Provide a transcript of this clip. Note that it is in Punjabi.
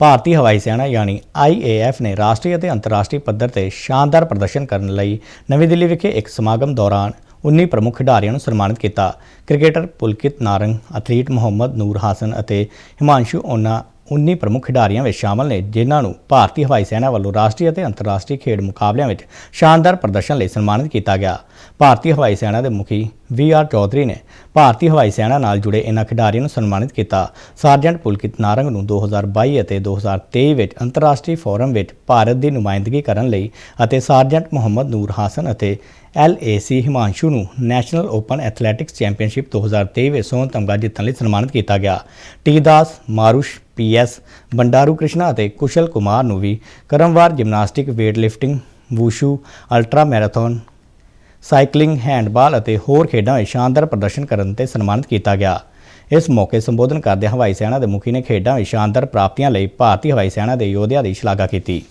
ਭਾਰਤੀ ਹਵਾਈ ਸੈਨਾ ਯਾਨੀ IAF ਨੇ ਰਾਸ਼ਟਰੀ ਅਤੇ ਅੰਤਰਰਾਸ਼ਟਰੀ ਪੱਧਰ ਤੇ ਸ਼ਾਨਦਾਰ ਪ੍ਰਦਰਸ਼ਨ ਕਰਨ ਲਈ ਨਵੀਂ ਦਿੱਲੀ ਵਿਖੇ ਇੱਕ ਸਮਾਗਮ ਦੌਰਾਨ 19 ਪ੍ਰਮੁੱਖ ਖਿਡਾਰੀਆਂ ਨੂੰ ਸਨਮਾਨਿਤ ਕੀਤਾ। ਕ੍ਰਿਕਟਰ ਪੁਲਕਿਤ ਨਾਰੰਗ ਐਥਲੀਟ ਮੁਹੰਮਦ ਨੂਰ ਹਾਸਨ ਅਤੇ ਹਿਮਾਂਸ਼ੂ ਓਨਾ 19 ਪ੍ਰਮੁੱਖ ਖਿਡਾਰੀਆਂ ਵਿੱਚ ਸ਼ਾਮਲ ਨੇ, ਜਿਨ੍ਹਾਂ ਨੂੰ ਭਾਰਤੀ ਹਵਾਈ ਸੈਨਾ ਵੱਲੋਂ ਰਾਸ਼ਟਰੀ ਅਤੇ ਅੰਤਰਰਾਸ਼ਟਰੀ ਖੇਡ ਮੁਕਾਬਲਿਆਂ ਵਿੱਚ ਸ਼ਾਨਦਾਰ ਪ੍ਰਦਰਸ਼ਨ ਲਈ ਸਨਮਾਨਿਤ ਕੀਤਾ ਗਿਆ। ਭਾਰਤੀ ਹਵਾਈ ਸੈਨਾ ਦੇ ਮੁਖੀ ਵੀ ਆਰ ਚੌਧਰੀ ਨੇ ਭਾਰਤੀ ਹਵਾਈ ਸੈਨਾ ਨਾਲ ਜੁੜੇ ਇਨ੍ਹਾਂ ਖਿਡਾਰੀਆਂ ਨੂੰ ਸਨਮਾਨਿਤ ਕੀਤਾ। ਸਾਰਜੈਂਟ ਪੁਲਕਿਤ ਨਾਰੰਗ ਨੂੰ 2022 ਅਤੇ 2023 ਵਿੱਚ ਅੰਤਰਰਾਸ਼ਟਰੀ ਫੋਰਮ ਵਿੱਚ ਭਾਰਤ ਦੀ ਨੁਮਾਇੰਦਗੀ ਕਰਨ ਲਈ ਅਤੇ ਸਾਰਜੈਂਟ ਮੁਹੰਮਦ ਨੂਰ ਹਾਸਨ ਅਤੇ LAC ਹਿਮਾਂਸ਼ੂ ਨੂੰ ਨੈਸ਼ਨਲ ਓਪਨ ਐਥਲੈਟਿਕਸ ਚੈਂਪੀਅਨਸ਼ਿਪ 2023 ਵਿੱਚ ਸੋਨ ਤਮਗਾ ਜਿੱਤਣ ਲਈ ਸਨਮਾਨਿਤ ਕੀਤਾ ਗਿਆ। ਟੀ ਦਾਸ, ਮਾਰੂਸ਼ ਪੀਐਸ ਬੰਡਾਰੂ ਕ੍ਰਿਸ਼ਨਾ ਅਤੇ ਕੁਸ਼ਲ ਕੁਮਾਰ ਨੂੰ ਵੀ ਕਰਮਵਾਰ gymnastics weight lifting wushu ultra marathon cycling handball ਅਤੇ ਹੋਰ ਖੇਡਾਂ ਵਿੱਚ ਸ਼ਾਨਦਾਰ ਪ੍ਰਦਰਸ਼ਨ ਕਰਨ ਤੇ ਸਨਮਾਨਿਤ ਕੀਤਾ ਗਿਆ। ਇਸ ਮੌਕੇ ਸੰਬੋਧਨ ਕਰਦਿਆਂ ਹਵਾਈ ਸੈਨਾ ਦੇ ਮੁਖੀ ਨੇ ਖੇਡਾਂ ਵਿੱਚ ਸ਼ਾਨਦਾਰ ਪ੍ਰਾਪਤੀਆਂ ਲਈ ਭਾਰਤੀ ਹਵਾਈ ਸੈਨਾ ਦੇ ਯੋਧਿਆਂ ਦੀ ਸ਼ਲਾਘਾ ਕੀਤੀ।